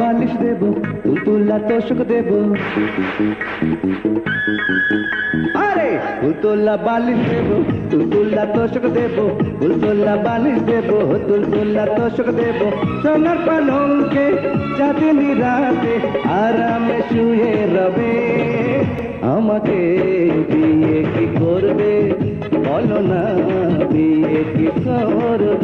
বালিশ দেব তুলতুল্লা তোষক দেব। আরে তুলতুল্লা বালিশ দেব তুলতুল্লা তোষক দেব তুলতুল্লা বালিশ দেব তুলতুল্লা তোষক দেব। সোনার পালঙ্কে যাতে রাতে আরামে শুয়ে রবে। আমাকে বিয়ে কি করবে? বলো না, বিয়ে কি করবে?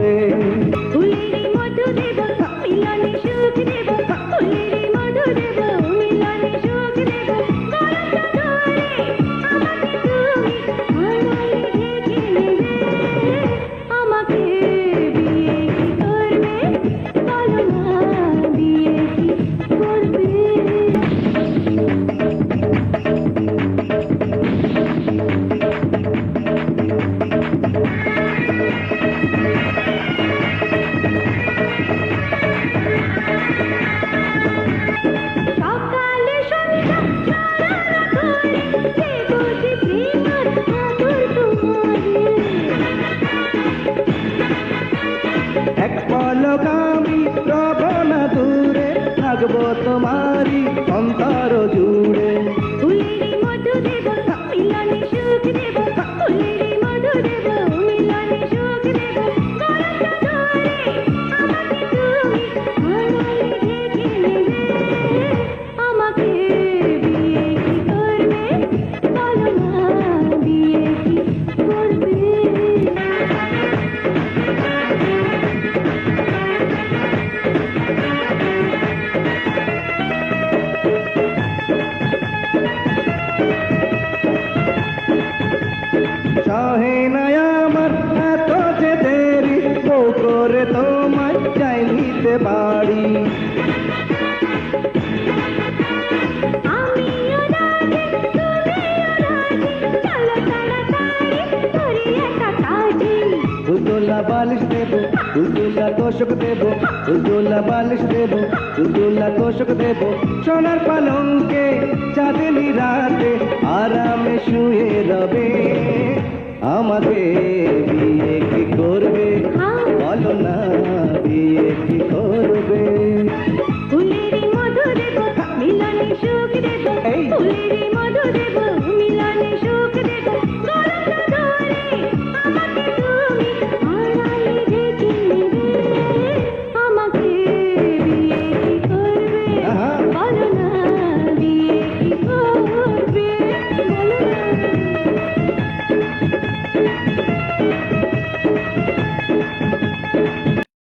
থাকব তোমারই অন্তর জুড়ে। ফুলেরি সহে না আমার এত যে দেরি ও করে তোমায় চাই নিতে পারি। উদুল্লা বালিশ দেব উদুল্লা তোষক দেব উদুল্লা বালিশ দেব উদুল্লা তোষক দেব। সোনার পালঙ্কে চাঁদনি রাতে আরামে শুয়ে রবে। আমাকে বিয়ে কি করবে? বলো না বিয়ে কি করবে? ফুলেরি মধু দেব মিলনে সুখ দেব এই। ফুলেরি মধু দেব